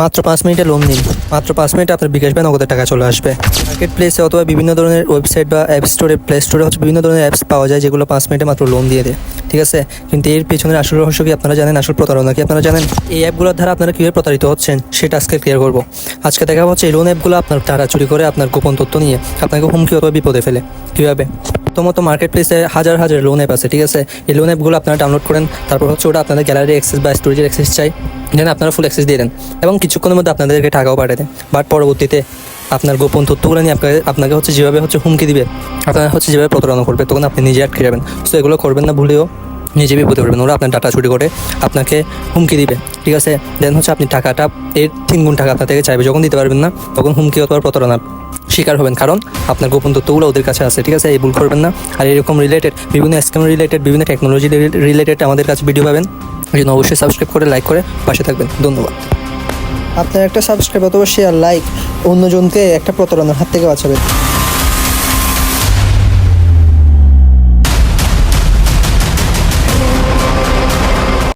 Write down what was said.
মাত্র পাঁচ মিনিটে লোন নিন মাত্র পাঁচ মিনিটে আপনার বিকাশ বা নগদের টাকা চলে আসবে। মার্কেট প্লেসে অথবা বিভিন্ন ধরনের ওয়েবসাইট বা অ্যাপ স্টোরে প্লে স্টোরে হচ্ছে বিভিন্ন ধরনের অ্যাপস পাওয়া যায় যেগুলো পাঁচ মিনিটে মাত্র লোন দিয়ে দেয়। ঠিক আছে? কিন্তু এর পেছনের আসল রহস্য কি আপনারা জানেন? আসল প্রতারণা কি আপনারা জানেন? এই অ্যাপগুলোর দ্বারা আপনারা কীভাবে প্রতারিত হচ্ছেন? সেটা আজকে ক্লিয়ার করব। আজকে দেখা হচ্ছে এই লোন অ্যাপগুলো আপনার টাকা চুরি করে আপনার গোপন তথ্য নিয়ে আপনাকে হুমকি অথবা বিপদে ফেলে। কীভাবে? প্রথমত মার্কেট প্লেসে হাজার হাজার লোন অ্যাপ আছে, ঠিক আছে? এই লোন অ্যাপগুলো আপনারা ডাউনলোড করেন, তারপর হচ্ছে ওটা আপনাদের গ্যালারি অ্যাক্সেস বা স্টোরেজের অ্যাক্সেস চাই। দেন আপনারা ফুল অ্যাক্সেস দিয়ে দেন এবং কিছুক্ষণের মধ্যে আপনাদেরকে টাকাও পাঠিয়ে দেন। বাট পরবর্তীতে আপনার গোপন তথ্যগুলো নিয়ে আপনাকে আপনাকে হচ্ছে যেভাবে হচ্ছে হুমকি দিবে, আপনারা হচ্ছে যেভাবে প্রতারণা করবে, তখন আপনি নিজে আটকে যাবেন। সো এগুলো করবেন না ভুলেও নিজে বিপদে পড়বেন। ওরা আপনার ডাটা চুরি করে আপনাকে হুমকি দিবে। ঠিক আছে? দেন হচ্ছে আপনি টাকাটা, এর তিন গুণ টাকা আপনার থেকে চাইবে। যখন দিতে পারবেন না, তখন হুমকি অথবা প্রতারণার শিকার হবেন। কারণ আপনার গোপন তথ্যগুলো ওদের কাছে আছে। ঠিক আছে? এই ভুল করবেন না। আর এরকম রিলেটেড বিভিন্ন স্ক্যাম রিলেটেড বিভিন্ন টেকনোলজি রিলেটেড আমাদের কাছে ভিডিও পাবেন। এই জন্য অবশ্যই সাবস্ক্রাইব করে লাইক করে পাশে থাকবেন। ধন্যবাদ। আপনার একটা সাবস্ক্রাইব অথবা শেয়ার লাইক অন্যজনকে একটা প্রতারণার হাত থেকে বাঁচাবে।